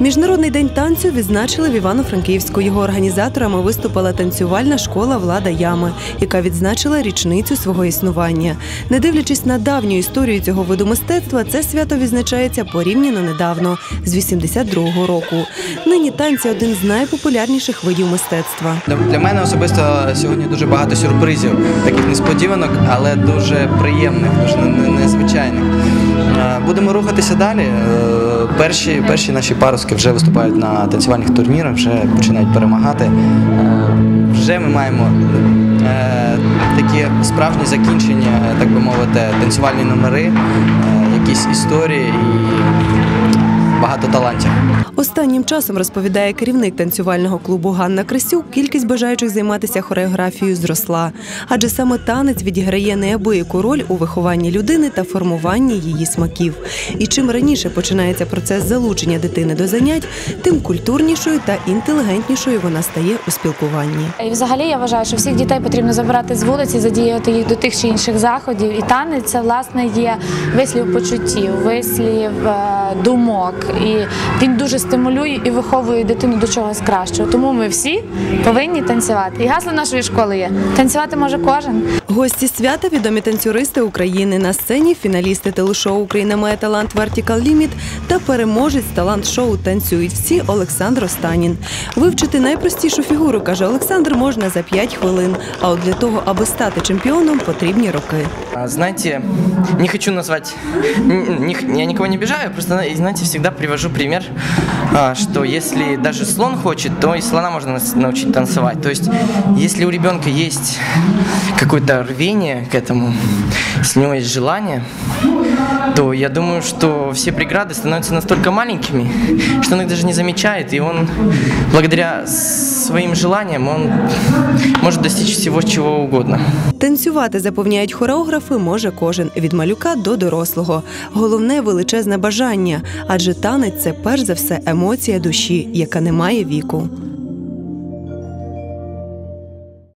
Міжнародний день танцю відзначили в Івано-Франківську. Його організаторами виступила танцювальна школа Влада Ями, яка відзначила річницю свого існування. Не дивлячись на давню історію цього виду мистецтва, це свято відзначається порівняно недавно, з 82-го року. Нині танці один з найпопулярніших видів мистецтва. Для, мене особисто сьогодні дуже багато сюрпризів, таких несподіванок, але дуже приємних, дуже не- не- незвичайних. Будемо рухатися далі. Е, Перші, перші наші паруски вже виступають на танцювальних турнірах, вже починають перемагати. Е, Вже ми маємо е, такі справжні закінчення, так би мовити, танцювальні номери, якісь історії і багато талантів. Останнім часом розповідає керівник танцювального клубу Ганна Крисюк, кількість бажаючих займатися хореографією зросла, адже саме танець відіграє неабияку роль у вихованні людини та формуванні її смаків. І чим раніше починається процес залучення дитини до занять, тим культурнішою та інтелігентнішою вона стає у спілкуванні. І взагалі я вважаю, що всіх дітей потрібно забирати з вулиці, задіяти їх до тих чи інших заходів. І танець це власне є вислів почуттів, вислів е, думок. І він дуже стимулює і виховує дитину до чогось кращого. Тому ми всі повинні танцювати. І гасло нашої школи є танцювати може кожен. Гості свята відомі танцюристи України на сцені, фіналісти телешоу Україна має талант Vertical Limit та переможець талант-шоу Танцюють всі Олександр Останін. Вивчити найпростішу фігуру, каже Олександр, можна за 5 хвилин. А от для того, аби стати чемпіоном, потрібні роки. Знаете, не хочу назвать, я никого не обижаю, просто, знаете, всегда привожу пример, что если даже слон хочет, то и слона можно научить танцевать. То есть, если у ребенка есть какое-то рвение к этому, если у него есть желание, то я думаю, что все преграды становятся настолько маленькими, что он их даже не замечает, и он благодаря своим желанням он может достичь всего чего угодно. Танцювати, запевняють хореографи, може кожен від малюка до дорослого. Головне величезне бажання, адже танець це перш за все емоція душі, яка не має віку.